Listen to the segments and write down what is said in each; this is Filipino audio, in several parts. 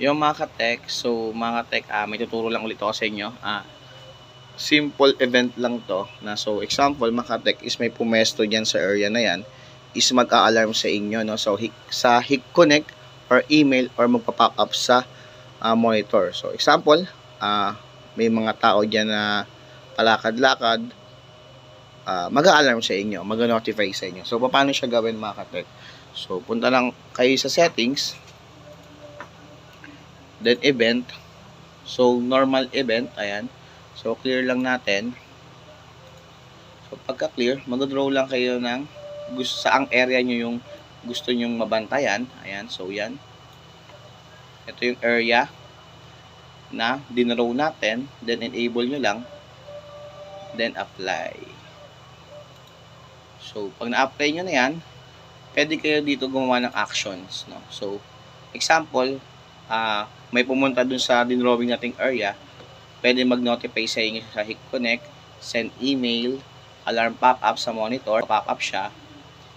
Yung mga ka-tech, so mga ka-tech, ah, may tuturo lang ulit ako sa inyo. Ah, simple event lang to. Na, so example, mga ka-tech is may pumesto dyan sa area na yan is mag-a-alarm sa inyo. No? So hi- sa HIC Connect or email or magpa-pop up sa ah, monitor. So example, ah, may mga tao dyan na palakad-lakad, ah, mag-a-alarm sa inyo, mag-notify sa inyo. So paano siya gawin mga ka-tech? So punta lang kayo sa settings, then event. So, normal event, ayan. So, clear lang natin. So, pagka clear, mag-draw lang kayo ng gusto, saang area nyo yung gusto nyong mabantayan. Ayan, so yan. Ito yung area na dinraw natin. Then, enable nyo lang. Then, apply. So, pag na-apply nyo na yan, pwede kayo dito gumawa ng actions. No? So, example, ah may pumunta dun sa dinrowing nating area, pwede mag-notify sa inyo sa HIC Connect, send email, alarm pop-up sa monitor, pop-up siya.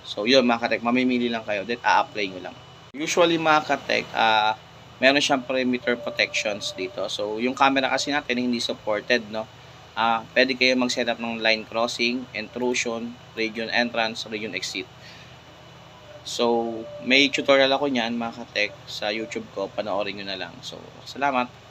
So, yun mga katek, mamimili lang kayo, then a-apply nyo lang. Usually mga katek, ah meron siyang perimeter protections dito. So, yung camera kasi natin hindi supported, no? Ah, pwede kayo mag-set up ng line crossing, intrusion, region entrance, region exit. So, may tutorial ako niyan mga ka-tech sa YouTube ko. Panoorin nyo na lang. So, salamat.